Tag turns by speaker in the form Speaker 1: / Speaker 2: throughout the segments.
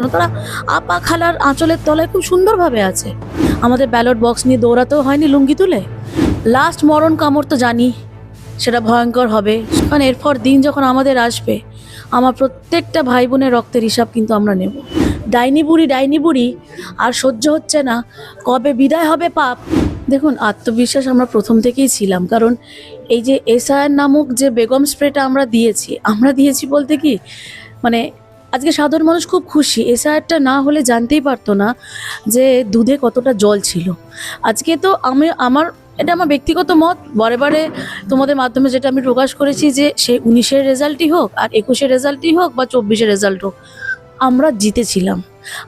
Speaker 1: কেন? তারা আপা খালার আঁচলের তলায় খুব সুন্দরভাবে আছে। আমাদের ব্যালট বক্স নিয়ে দৌড়াতেও হয়নি লুঙ্গি তুলে। লাস্ট মরণ কামড় তো জানি, সেটা ভয়ঙ্কর হবে। কারণ এরপর দিন যখন আমাদের আসবে, আমার প্রত্যেকটা ভাই বোনের রক্তের হিসাব কিন্তু আমরা নেব। ডাইনি বুড়ি ডাইনি বুড়ি, আর সহ্য হচ্ছে না। কবে বিদায় হবে পাপ? দেখুন, আত্মবিশ্বাস আমরা প্রথম থেকেই ছিলাম। কারণ এই যে এসআইআর নামক যে বেগম স্প্রেটা আমরা দিয়েছি আমরা দিয়েছি বলতে কি? মানে আজকে সাধারণ মানুষ খুব খুশি। এসআইআরটা না হলে জানতেই পারতো না যে দুধে কতটা জল ছিল। আজকে তো আমি, আমার, এটা আমার ব্যক্তিগত মত। বারে বারে তোমাদের মাধ্যমে যেটা আমি প্রকাশ করেছি যে সে উনিশের রেজাল্টই হোক আর একুশের রেজাল্টই হোক বা চব্বিশের রেজাল্ট হোক, আমরা জিতেছিলাম।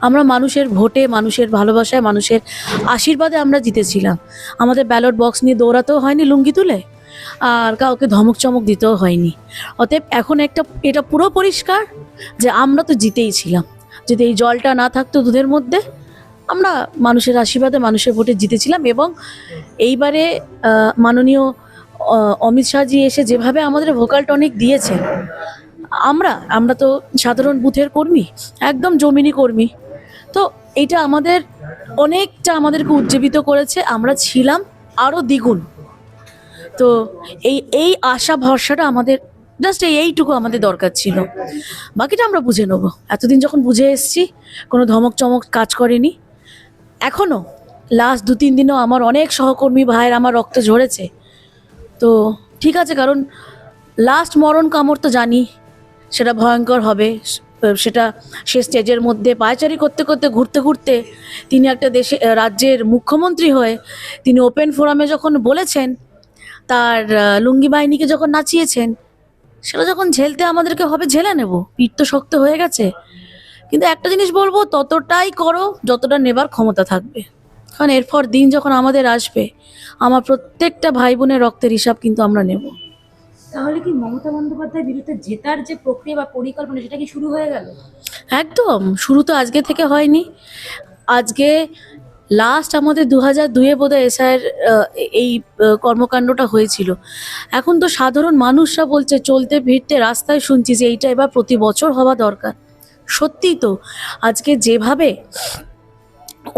Speaker 1: আমরা মানুষের ভোটে, মানুষের ভালোবাসায়, মানুষের আশীর্বাদে আমরা জিতেছিলাম। আমাদের ব্যালট বক্স নিয়ে দৌড়াতেও হয়নি লুঙ্গি তুলে। আর কাউকে ধমক চমক দিতেও হয়নি। অতএব এখন একটা, এটা পুরো পরিষ্কার যে আমরা তো জিতেই ছিলাম। যদি এই জলটা না থাকতো দুধের মধ্যে, আমরা মানুষের আশীর্বাদে মানুষের ভোটে জিতেছিলাম এবং এইবারে মাননীয় অমিত শাহজি এসে যেভাবে আমাদের ভোকাল টনিক দিয়েছে আমরা আমরা তো সাধারণ বুথের কর্মী, একদম জমিনি কর্মী। তো এটা আমাদের অনেকটা আমাদেরকে উজ্জীবিত করেছে, আমরা ছিলাম আরও দ্বিগুণ। তো এই এই আশা ভরসাটা আমাদের জাস্ট এই, এইটুকু আমাদের দরকার ছিল। বাকিটা আমরা বুঝে নেব। এতদিন যখন বুঝে এসেছি, কোনো ধমক চমক কাজ করেনি। এখনও লাস্ট দু তিন দিনও আমার অনেক সহকর্মী ভাইয়ের আমার রক্ত ঝরেছে। তো ঠিক আছে, কারণ লাস্ট মরণ কামড় তো জানি, সেটা ভয়ঙ্কর হবে। সেটা সে স্টেজের মধ্যে পায়চারি করতে করতে, ঘুরতে ঘুরতে তিনি একটা দেশে, রাজ্যের মুখ্যমন্ত্রী হয়ে তিনি ওপেন ফোরামে যখন বলেছেন তার লুঙ্গি বাহিনীকে যখন নাচিয়েছেন সেটা যখন ঝেলতে আমাদেরকে হবে ঝেলে নেব। পিঠ তো শক্ত হয়ে গেছে। কিন্তু একটা জিনিস বলব ততটাই করো যতটা নেবার ক্ষমতা থাকবে। কারণ এরপর দিন যখন আমাদের আসবে আমার প্রত্যেকটা ভাই বোনের রক্তের হিসাব কিন্তু আমরা নেব।
Speaker 2: তাহলে কি মমতা বন্দ্যোপাধ্যায়ের বিরুদ্ধে জেতার যে প্রক্রিয়া বা পরিকল্পনা সেটা কি শুরু হয়ে গেল?
Speaker 1: একদম। শুরু তো আজকে থেকে হয়নি। আজকে লাস্ট আমাদের দু হাজার দুয়ে বোধহয় এসআইয়ের এই কর্মকাণ্ডটা হয়েছিল। এখন তো সাধারণ মানুষরা বলছে, চলতে ফিরতে রাস্তায় শুনছি যে এইটা এবার প্রতি বছর হওয়া দরকার। সত্যিই তো, আজকে যেভাবে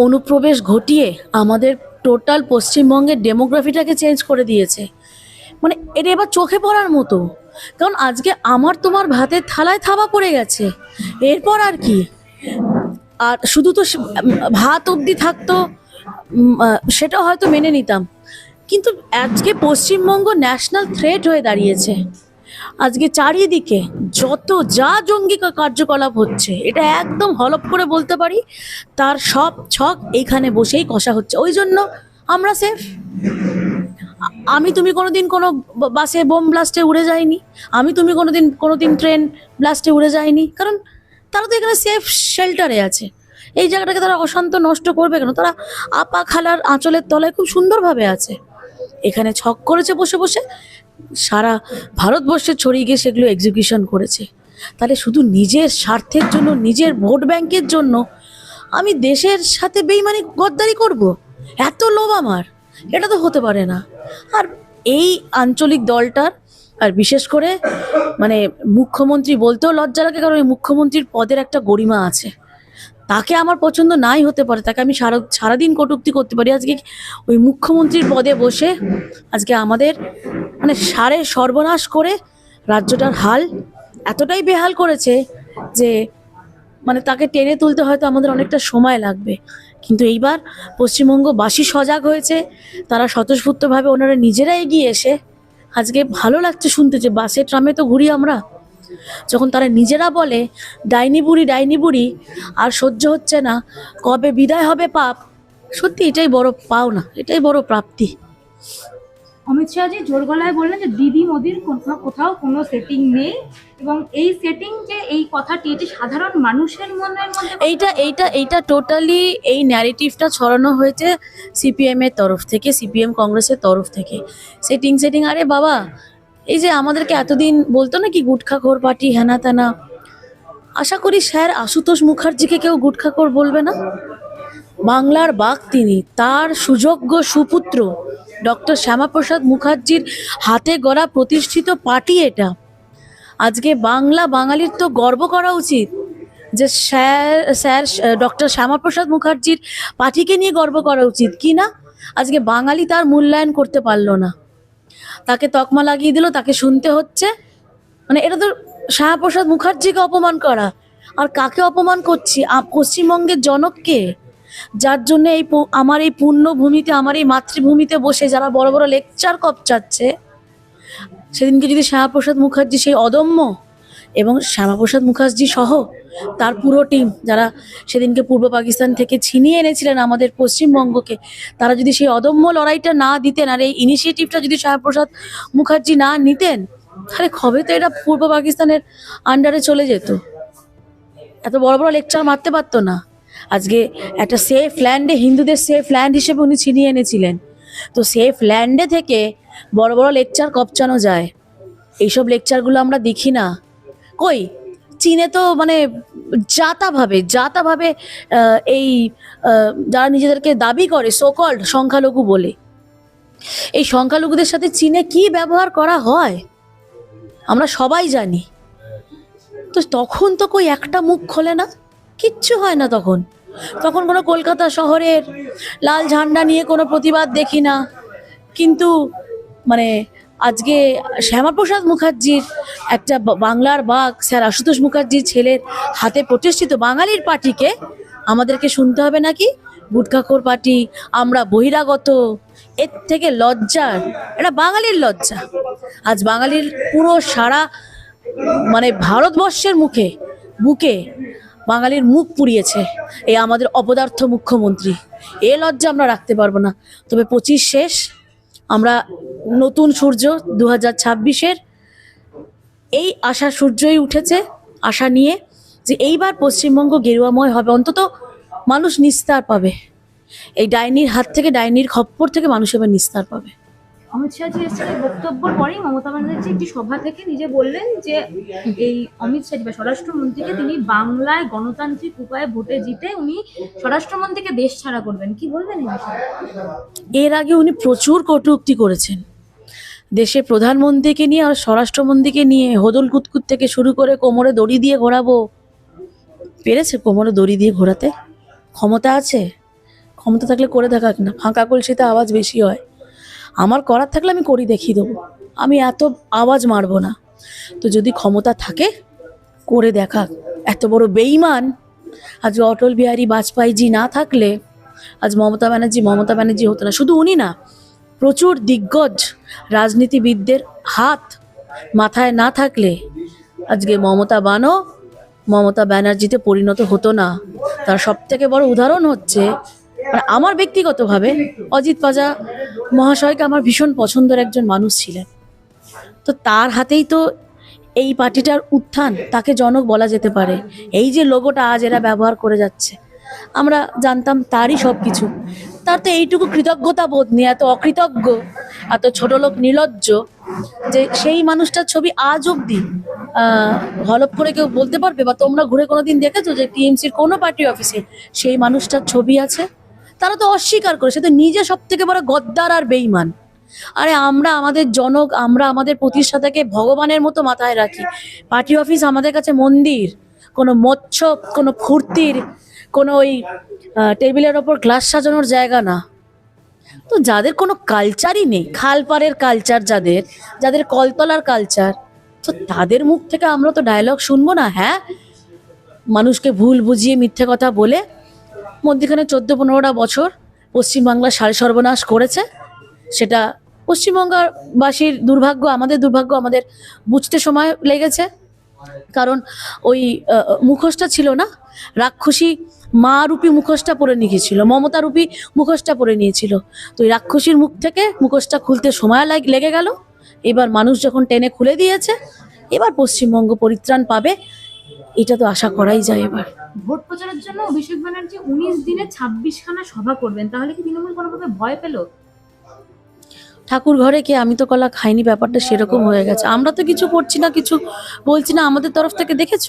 Speaker 1: অনুপ্রবেশ ঘটিয়ে আমাদের টোটাল পশ্চিমবঙ্গের ডেমোগ্রাফিটাকে চেঞ্জ করে দিয়েছে মানে এটা এবার চোখে পড়ার মতো। কারণ আজকে আমার তোমার ভাতের থালায় থাবা পড়ে গেছে, এরপর আর কি? আর শুধু তো ভাত অবধি থাকতো সেটা হয়তো মেনে নিতাম। কিন্তু আজকে পশ্চিমবঙ্গ ন্যাশনাল থ্রেট হয়ে দাঁড়িয়েছে। আজকে চারিদিকে যত যা জঙ্গি কার্যকলাপ হচ্ছে, এটা একদম হলপ করে বলতে পারি, তার সব ছক এইখানে বসেই কষা হচ্ছে। ওই জন্য আমরা সেফ আমি তুমি কোনোদিন কোনো বাসে বোম ব্লাস্টে উড়ে যায়নি আমি তুমি কোনোদিন কোনোদিন ট্রেন ব্লাস্টে উড়ে যায়নি কারণ তারা তো এখানে সেফ শেল্টারে আছে। এই জায়গাটাকে তারা অশান্ত নষ্ট করবে কেন? তারা আপা খালার আঁচলের তলায় খুব সুন্দরভাবে আছে। এখানে ছক করেছে বসে বসে। সারা ভারতবর্ষে ছড়িয়ে গিয়ে সেগুলো এক্সিকিউশন করেছে। তাহলে শুধু নিজের স্বার্থের জন্য, নিজের ভোট ব্যাংকের জন্য আমি দেশের সাথে বেইমানি গদ্দারি করব? এত লোভ আমার। এটা তো হতে পারে না। আর এই আঞ্চলিক দলটার আর বিশেষ করে মানে মুখ্যমন্ত্রী বলতেও লজ্জা লাগে, কারণ মুখ্যমন্ত্রীর পদের একটা গরিমা আছে। তাকে আমার পছন্দ নাই হতে পারে, তাকে আমি সারা, সারাদিন কটূক্তি করতে পারি। আজকে ওই মুখ্যমন্ত্রীর পদে বসে আজকে আমাদের মানে সারে সর্বনাশ করে রাজ্যটার হাল এতটাই বেহাল করেছে যে মানে তাকে টেনে তুলতে হয়তো আমাদের অনেকটা সময় লাগবে। কিন্তু এইবার পশ্চিমবঙ্গবাসী সজাগ হয়েছে, তারা স্বতঃস্ফূর্তভাবে ওনারা নিজেরা এগিয়ে এসে আজকে ভালো লাগছে শুনতে যে বাসে, ট্রামে তো ঘুরি আমরা। যখন তারা নিজেরা বলে, ডাইনি বুড়ি ডাইনি বুড়ি, আর সহ্য হচ্ছে না, কবে বিদায় হবে পাপ? সত্যি এটাই বড় পাও না এটাই বড় প্রাপ্তি।
Speaker 2: অমিত শাহজি জোর গলায় বললেন যে দিদি মোদির কোথাও কোথাও কোনো সেটিং নেই। এবং এই সেটিং যে এই কথাটি এটি সাধারণ মানুষের মনের মধ্যে
Speaker 1: এইটা এইটা এইটা টোটালি এই ন্যারেটিভটা ছড়ানো হয়েছে সিপিএম এর তরফ থেকে সিপিএম কংগ্রেসের তরফ থেকে। সেটিং সেটিং আরে বাবা এই যে আমাদেরকে এতদিন বলতো না কি গুটখাখোর পার্টি হেনা তেনা। আশা করি স্যার আশুতোষ মুখার্জিকে কেউ গুটখাখোর বলবে না। বাংলার বাঘ তিনি তার সুযোগ্য সুপুত্র। ডক্টর শ্যামাপ্রসাদ মুখার্জির হাতে গড়া প্রতিষ্ঠিত পার্টি এটা। আজকে বাংলা বাঙালির তো গর্ব করা উচিত যে স্যার স্যার, ডক্টর শ্যামাপ্রসাদ মুখার্জির পার্টিকে নিয়ে গর্ব করা উচিত। কি না? আজকে বাঙালি তার মূল্যায়ন করতে পারল না। তাকে তকমা লাগিয়ে দিল, তাকে শুনতে হচ্ছে। মানে এটা তো শ্যামাপ্রসাদ মুখার্জিকে অপমান করা। আর কাকে অপমান করছি? পশ্চিমবঙ্গের জনককে যার জন্য এই আমার এই পূর্ণভূমিতে আমার এই মাতৃভূমিতে বসে যারা বড় বড় লেকচার কপচাচ্ছে, সেদিনকে যদি শ্যামাপ্রসাদ মুখার্জি সেই অদম্য এবং শ্যামাপ্রসাদ মুখার্জি সহ তার পুরো টিম যারা সেদিনকে পূর্ব পাকিস্তান থেকে ছিনিয়ে এনেছিলেন আমাদের পশ্চিমবঙ্গকে, তারা যদি সেই অদম্য লড়াইটা না দিতেন আর এই ইনিশিয়েটিভটা যদি শ্যামাপ্রসাদ মুখার্জি না নিতেন তাহলে কবে তো এটা পূর্ব পাকিস্তানের আন্ডারে চলে যেত? এত বড় বড় লেকচার মারতে পারতো না। আজকে একটা সেফ ল্যান্ডে হিন্দুদের সেফ ল্যান্ড হিসেবে উনি ছিনিয়ে এনেছিলেন। তো সেফ ল্যান্ডে থেকে বড় বড় লেকচার কপচানো যায়। এইসব লেকচারগুলো আমরা দেখি না। কই? চীনে তো মানে যাতাভাবে জাতাভাবে আহ, এই যারা নিজেদেরকে দাবি করে সোকল্ড সংখ্যালঘু বলে। এই সংখ্যালঘুদের সাথে চীনে কি ব্যবহার করা হয়? আমরা সবাই জানি। তো তখন তো কই একটা মুখ খোলে না? কিচ্ছু হয় না তখন। তখন কোনো কলকাতা শহরের লাল ঝান্ডা নিয়ে কোনো প্রতিবাদ দেখি না। কিন্তু মানে আজকে শ্যামাপ্রসাদ মুখার্জির একটা বাংলার বাঘ স্যার আশুতোষ মুখার্জির ছেলের হাতে প্রতিষ্ঠিত বাঙালির পার্টিকে আমাদেরকে শুনতে হবে নাকি? গুটখাখোর পার্টি, আমরা বহিরাগত, এর থেকে লজ্জার, এটা বাঙালির লজ্জা। আজ বাঙালির পুরো সারা মানে ভারতবর্ষের মুখে, বুকে বাঙালির মুখ পুড়িয়েছে। এই আমাদের অপদার্থ মুখ্যমন্ত্রী। এ লজ্জা আমরা রাখতে পারব না। তবে পঁচিশ শেষ। আমরা নতুন সূর্য দু হাজার ছাব্বিশের এই আশা সূর্যই উঠেছে, আশা নিয়ে যে এইবার পশ্চিমবঙ্গ গেরুয়াময় হবে। অন্তত মানুষ নিস্তার পাবে। এই ডাইনির হাত থেকে, ডাইনির খপ্পর থেকে মানুষ এবার নিস্তার পাবে।
Speaker 2: অমিত শাহজি এসেছিলেন বক্তব্যের পরেই মমতা ব্যানার্জি একটি সভা থেকে নিজে বললেন যে, এই অমিত শাহজি বা স্বরাষ্ট্রমন্ত্রীকে তিনি বাংলায় গণতান্ত্রিক উপায়ে ভোটে জিতে উনি স্বরাষ্ট্রমন্ত্রীকে দেশ ছাড়া করবেন। কি বলবেন
Speaker 1: এর আগে উনি প্রচুর কটূক্তি করেছেন। দেশের প্রধানমন্ত্রীকে নিয়ে আর স্বরাষ্ট্রমন্ত্রীকে নিয়ে হদল কুতকুত থেকে শুরু করে কোমরে দড়ি দিয়ে ঘোরাবো। পেরেছে কোমরে দড়ি দিয়ে ঘোরাতে? ক্ষমতা আছে? ক্ষমতা থাকলে করে দেখাক না। ফাঁকা কলসিতে আওয়াজ বেশি হয়। আমার করার থাকলে আমি করি, দেখিয়ে দেবো। আমি এত আওয়াজ মারবো না। তো যদি ক্ষমতা থাকে, করে দেখা। এত বড় বেইমান আজ অটল বিহারী বাজপেয়ীজি না থাকলে, আজ মমতা ব্যানার্জি মমতা ব্যানার্জি হতো না। শুধু উনি না, প্রচুর দিগ্গজ রাজনীতিবিদদের হাত মাথায় না থাকলে, আজকে মমতা বানো মমতা ব্যানার্জিতে পরিণত হতো না। তার সব থেকে বড় উদাহরণ হচ্ছে মানে আমার ব্যক্তিগতভাবে অজিত পাজা মহাশয়কে আমার ভীষণ পছন্দের একজন মানুষ ছিলেন। তো তার হাতেই তো এই পার্টিটার উত্থান, তাকে জনক বলা যেতে পারে। এই যে লোগোটা আজ এরা ব্যবহার করে যাচ্ছে, আমরা জানতাম তারই সব কিছু তার তো এইটুকু কৃতজ্ঞতা বোধ নেই, এত অকৃতজ্ঞ, এত ছোট লোক নির্লজ্জ যে সেই মানুষটার ছবি আজ অবধি হলপ করে কেউ বলতে পারবে? বা তোমরা ঘুরে কোনোদিন দেখেছ যে টিএমসির কোনো পার্টি অফিসে সেই মানুষটার ছবি আছে? তারা তো অস্বীকার করে, সে তো নিজে সব থেকে বড় গদ্দার আর বেইমান আরে আমরা আমাদের জনক, আমরা আমাদের প্রতিষ্ঠাতাকে ভগবানের মতো মাথায় রাখি। পার্টি অফিস আমাদের কাছে মন্দির, কোনো মৎস্য, কোনো ফুর্তির, কোনো ওই টেবিলের ওপর গ্লাস সাজানোর জায়গা না। তো যাদের কোনো কালচারই নেই, খালপাড়ের কালচার যাদের যাদের কলতলার কালচার তো তাদের মুখ থেকে আমরা তো ডায়লগ শুনব না হ্যাঁ? মানুষকে ভুল বুঝিয়ে মিথ্যে কথা বলে মধ্যখানে চোদ্দ পনেরোটা বছর পশ্চিমবাংলা সারে সর্বনাশ করেছে। সেটা পশ্চিমবঙ্গবাসীর দুর্ভাগ্য, আমাদের দুর্ভাগ্য, আমাদের বুঝতে সময় লেগেছে। কারণ ওই মুখোশটা ছিল না, রাক্ষসী মা রূপী মুখোশটা পরে নিয়েছিল, মমতা রূপী মুখোশটা পরে নিয়েছিল। তো ওই রাক্ষসীর মুখ থেকে মুখোশটা খুলতে সময় লাগ- লেগে গেল। এবার মানুষ যখন টেনে খুলে দিয়েছে, এবার পশ্চিমবঙ্গ পরিত্রাণ পাবে। এটা তো আশা করাই যায় এবার।
Speaker 2: ভোট প্রচারের জন্য অভিষেক ব্যানার্জি উনিশ দিনে ছাব্বিশ খানা সভা করবেন তাহলে কি তৃণমূল কোনোভাবে ভয় পেল?
Speaker 1: ঠাকুর ঘরে কে আমি তো কলা খাইনি ব্যাপারটা সেরকম হয়ে গেছে। আমরা তো কিছু করছি না কিছু বলছি না আমাদের তরফ থেকে দেখেছ?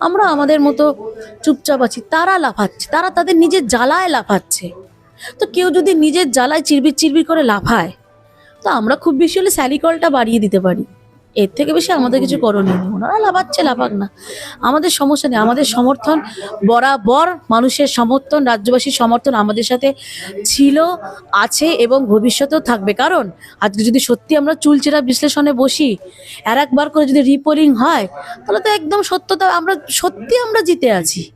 Speaker 1: আমরা আমাদের মতো চুপচাপ আছি তারা লাফাচ্ছে তারা তাদের নিজের জ্বালায় লাফাচ্ছে। তো কেউ যদি নিজের জ্বালায় চিরবির চিরবির করে লাফায় তো আমরা খুব বেশি হলে স্যালিকলটা বাড়িয়ে দিতে পারি। এর থেকে বেশি আমাদের কিছু করণীয় নেই। ওনারা লাভাচ্ছে, লাভাক না। আমাদের সমস্যা নেই। আমাদের সমর্থন বরাবর মানুষের সমর্থন, রাজ্যবাসীর সমর্থন আমাদের সাথে ছিল, আছে এবং ভবিষ্যতেও থাকবে। কারণ আজকে যদি সত্যি আমরা চুলচেরা বিশ্লেষণে বসি, আর একবার করে যদি রিপোলিং হয়, তাহলে তো একদম সত্যতা, আমরা সত্যি আমরা জিতে আছি।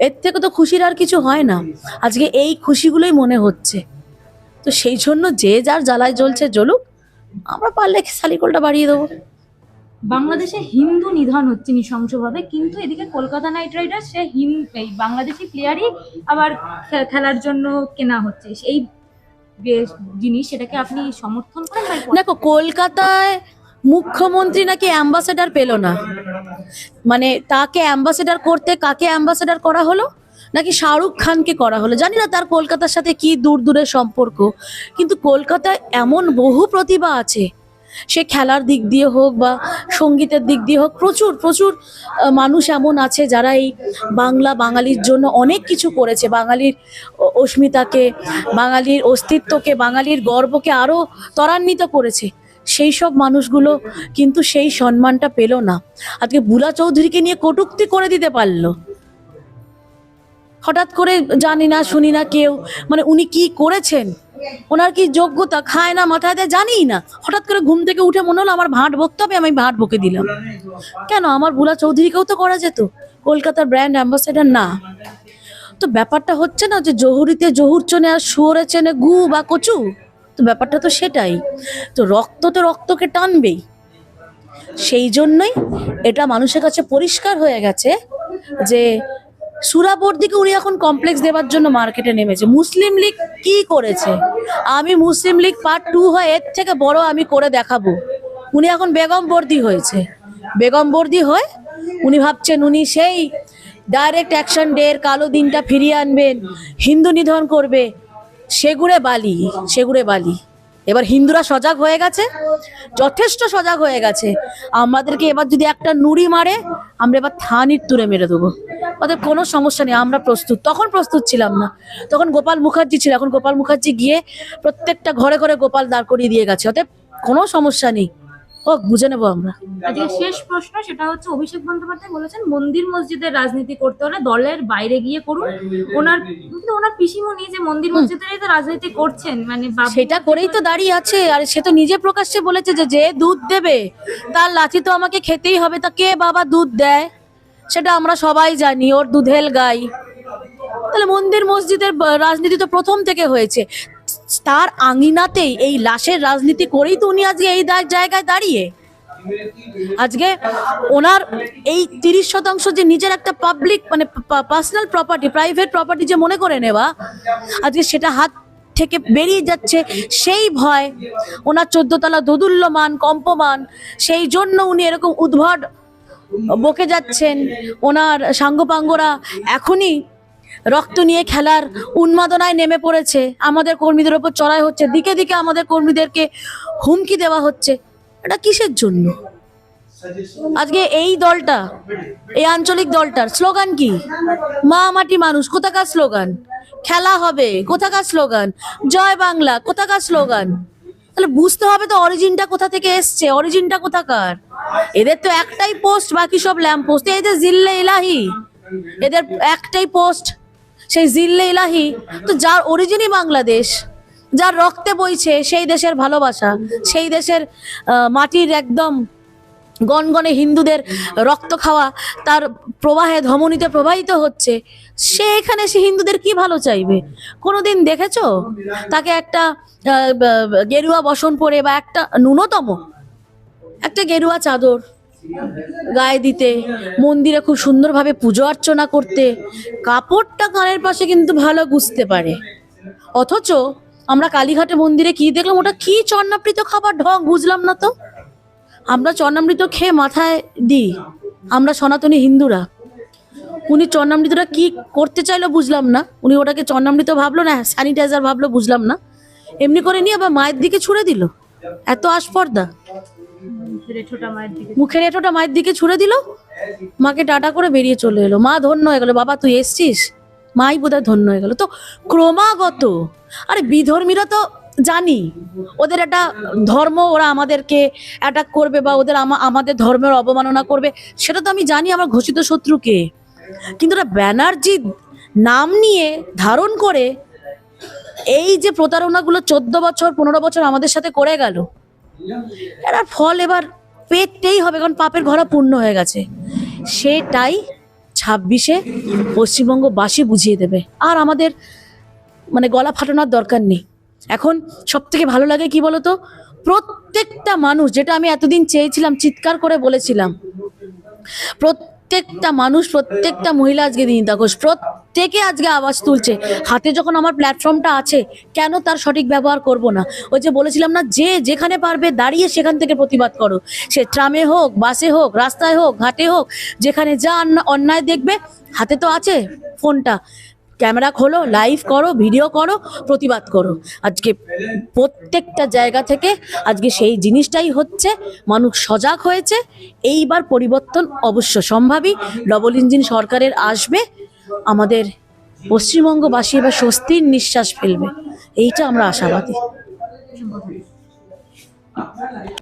Speaker 1: এর থেকে তো খুশির আর কিছু হয় না। আজকে এই খুশিগুলোই মনে হচ্ছে। তো সেই জন্য যে যার জ্বালায় জ্বলছে জ্বলুক, আমরা পারলে শালিকলটা বাড়িয়ে দেবো।
Speaker 2: বাংলাদেশে হিন্দু নিধন হচ্ছে নৃশংসভাবে, কিন্তু এদিকে কলকাতা নাইট রাইডার্স, সে এই বাংলাদেশি প্লেয়ারই আবার খেলার জন্য কেনা হচ্ছে। বে- জিনিস সেটাকে আপনি সমর্থন করেন
Speaker 1: দেখো, কলকাতায় মুখ্যমন্ত্রী নাকি অ্যাম্বাসেডার পেল না? মানে তাকে অ্যাম্বাসেডার করতে কাকে অ্যাম্বাসেডার করা হলো? নাকি শাহরুখ খানকে করা হলো? জানি না তার কলকাতার সাথে কি দূর দূরের সম্পর্ক, কিন্তু কলকাতায় এমন বহু প্রতিভা আছে সে খেলার দিক দিয়ে হোক বা সঙ্গীতের দিক দিয়ে হোক, প্রচুর প্রচুর মানুষ এমন আছে যারা এই বাংলা বাঙালির জন্য অনেক কিছু করেছে। বাঙালির অস্মিতাকে, বাঙালির অস্তিত্বকে, বাঙালির গর্বকে আরও ত্বরান্বিত করেছে। সেই সব মানুষগুলো কিন্তু সেই সম্মানটা পেল না। আজকে বুলা চৌধুরীকে নিয়ে কটূক্তি করে দিতে পারল। হঠাৎ করে জানি না, শুনি না কেউ। মানে উনি কি করেছেন? ওনার কি যোগ্যতা? খায় না, মাথায় দেয়, জানিই না। হঠাৎ করে ঘুম থেকে উঠে মনে হলো, আমার ভাঁট বকতে হবে, আমি ভাঁট বকে দিলাম। কেন? আমার বুলা চৌধুরীকেও তো করা যেত। কলকাতার ব্র্যান্ড অ্যাম্বাসেডার না। তো ব্যাপারটা হচ্ছে না যে জহুরিতে জহুর চনে আর শুয়োরে চেনে গু বা কচু? তো ব্যাপারটা তো সেটাই। তো রক্ত তো রক্তকে টানবেই। সেই জন্যই এটা মানুষের কাছে পরিষ্কার হয়ে গেছে যে সুরাবর্দিকে উনি এখন কমপ্লেক্স দেওয়ার জন্য মার্কেটে নেমেছে। মুসলিম লীগ কি করেছে? আমি মুসলিম লীগ পার্ট টু হয় এর থেকে বড় আমি করে দেখাবো। উনি এখন বেগম বর্দি হয়েছে। বেগম বর্দি হয়ে উনি ভাবছেন উনি সেই ডাইরেক্ট অ্যাকশন ডে এর কালো দিনটা ফিরিয়ে আনবেন। হিন্দু নিধন করবে। সেগুড়ে বালি সেগুড়ে বালি। এবার হিন্দুরা সজাগ হয়ে গেছে। যথেষ্ট সজাগ হয়ে গেছে। আমাদেরকে এবার যদি একটা নুড়ি মারে, আমরা এবার থানির তুলে মেরে দেবো। ওদের কোনো সমস্যা নেই আমরা প্রস্তুত। তখন প্রস্তুত ছিলাম না। তখন গোপাল মুখার্জি ছিল। এখন গোপাল মুখার্জি গিয়ে প্রত্যেকটা ঘরে ঘরে গোপাল দাঁড় করিয়ে দিয়ে গেছে। অতএব কোনো সমস্যা নেই। ও বুঝে নেব আমরা।
Speaker 2: আজকে শেষ প্রশ্ন সেটা হচ্ছে অভিষেক বন্দ্যোপাধ্যায় বলেছেন মন্দির মসজিদের রাজনীতি করতে হলে দলের বাইরে গিয়ে করুন। ওনার কিন্তু ওনার পিসিমণি যে মন্দির মসজিদেরই তো রাজনীতি করছেন মানে
Speaker 1: সেটা করেই তো দাঁড়িয়ে আছে। আর সে তো নিজে প্রকাশ্যে বলেছে যে যে দুধ দেবে তার লাঠি তো আমাকে খেতেই হবে তা কে বাবা দুধ দেয়? সেটা আমরা সবাই জানি, ওর দুধেল গাই। তাহলে মন্দির মসজিদের রাজনীতি তো প্রথম থেকে হয়েছে। তার আঙিনাতেই এই লাশের রাজনীতি করেই তো উনি আজকে এই জায়গায় দাঁড়িয়ে। আজকে ওনার এই তিরিশ শতাংশ যে নিজের একটা পাবলিক মানে পার্সোনাল প্রপার্টি প্রাইভেট প্রপার্টি যে মনে করে নেওয়া, আজকে সেটা হাত থেকে বেরিয়ে যাচ্ছে সেই ভয়। ওনার চোদ্দতলা দোদুল্যমান, কম্পমান, সেই জন্য উনি এরকম উদ্ভট বকে যাচ্ছেন। ওনার সাঙ্গপাঙ্গরা এখনই রক্ত নিয়ে খেলার উন্মাদনায় নেমে পড়েছে। আমাদের কর্মীদের ওপর চড়াই হচ্ছে। দিকে দিকে আমাদের কর্মীদেরকে হুমকি দেওয়া হচ্ছে। এটা কিসের জন্য? আজকে এই দলটা, এই আঞ্চলিক দলটার স্লোগান কি? মা মাটি মানুষ, কোথাকার স্লোগান? খেলা হবে, কোথাকার স্লোগান? জয় বাংলা, কোথাকার স্লোগান? তাহলে বুঝতে হবে তো অরিজিনটা কোথা থেকে এসছে? অরিজিনটা কোথাকার? এদের তো একটাই পোস্ট বাকি সব ল্যাম্প পোস্ট এই যে জিল্লে ইলাহি, এদের একটাই পোস্ট সেই জিল্লে ইলাহি। তো যার অরিজিনই বাংলাদেশ, যার রক্তে বইছে, সেই দেশের ভালোবাসা, সেই দেশের মাটির একদম গনগনে হিন্দুদের রক্ত খাওয়া, তার প্রবাহে ধমনীতে প্রবাহিত হচ্ছে, সে এখানে সে হিন্দুদের কি ভালো চাইবে? কোনোদিন দেখেছ? তাকে একটা গেরুয়া বসন পরে বা একটা ন্যূনতম একটা গেরুয়া চাদর গায়ে দিতে, মন্দিরে খুব সুন্দরভাবে পুজো অর্চনা করতে, কাপড়টা কানের পাশে কিন্তু ভালো গুছতে পারে। অথচ আমরা কালীঘাটে মন্দিরে কি দেখলাম? ওটা কি চন্নাবৃত খাবার? ঢং, বুঝলাম না তো। আমরা চন্নামৃত খেয়ে মাথায় দিই। আমরা সনাতনী হিন্দুরা। উনি চন্নামৃতটা কি করতে চাইলো বুঝলাম না। উনি ওটাকে চন্নামৃত ভাবলো, না, স্যানিটাইজার ভাবলো, বুঝলাম না। এমনি করে নিয়ে আবার মায়ের দিকে ছুড়ে দিল। এত আস্পর্দা মুখের এঁটোটা মায়ের দিকে ছুড়ে দিল? মাকে টাটা করে বেরিয়ে চলে এলো। মা ধন্য হয়ে গেল। বাবা, তুই এসছিস? মাই বোধহয় ধন্য হয়ে গেল। তো ক্রমাগত, আরে বিধর্মীরা তো জানি, ওদের একটা ধর্ম ওরা আমাদেরকে অ্যাটাক করবে বা ওদের আমাদের ধর্মের অবমাননা করবে, সেটা তো আমি জানি আমার ঘোষিত শত্রুকে। কিন্তু ওরা ব্যানার্জি নাম নিয়ে ধারণ করে এই যে প্রতারণাগুলো চোদ্দ বছর, পনেরো বছর আমাদের সাথে করে গেল এরা ফল এবার পেটতেই হবে, কারণ পাপের ঘরা পূর্ণ হয়ে গেছে। সেটাই ছাব্বিশে পশ্চিমবঙ্গবাসী বুঝিয়ে দেবে। আর আমাদের মানে গলা ফাটানোর দরকার নেই। এখন সব থেকে ভালো লাগে কি বলতো? প্রত্যেকটা মানুষ, যেটা আমি এতদিন চেয়েছিলাম, চিৎকার করে বলেছিলাম প্রত্যেকটা মানুষ, প্রত্যেকটা মহিলা আজকে দিনিতা ঘোষ প্রত্যেকে আজকে আওয়াজ তুলছে। হাতে যখন আমার প্ল্যাটফর্মটা আছে, কেন তার সঠিক ব্যবহার করব না? ওই যে বলেছিলাম না, যে যেখানে পারবে দাঁড়িয়ে সেখান থেকে প্রতিবাদ করো। সে ট্রামে হোক, বাসে হোক, রাস্তায় হোক, ঘাটে হোক, যেখানে যা অন্য- অন্যায় দেখবে, হাতে তো আছে ফোনটা। ক্যামেরা খোলো লাইভ করো ভিডিও করো, প্রতিবাদ করো। আজকে প্রত্যেকটা জায়গা থেকে আজকে সেই জিনিসটাই হচ্ছে, মানুষ সজাগ হয়েছে, এইবার পরিবর্তন অবশ্য সম্ভাবী। ডবল ইঞ্জিন সরকারের আসবে, আমাদের পশ্চিমবঙ্গবাসী এবার স্বস্তির নিঃশ্বাস ফেলবে, এইটা আমরা আশাবাদী।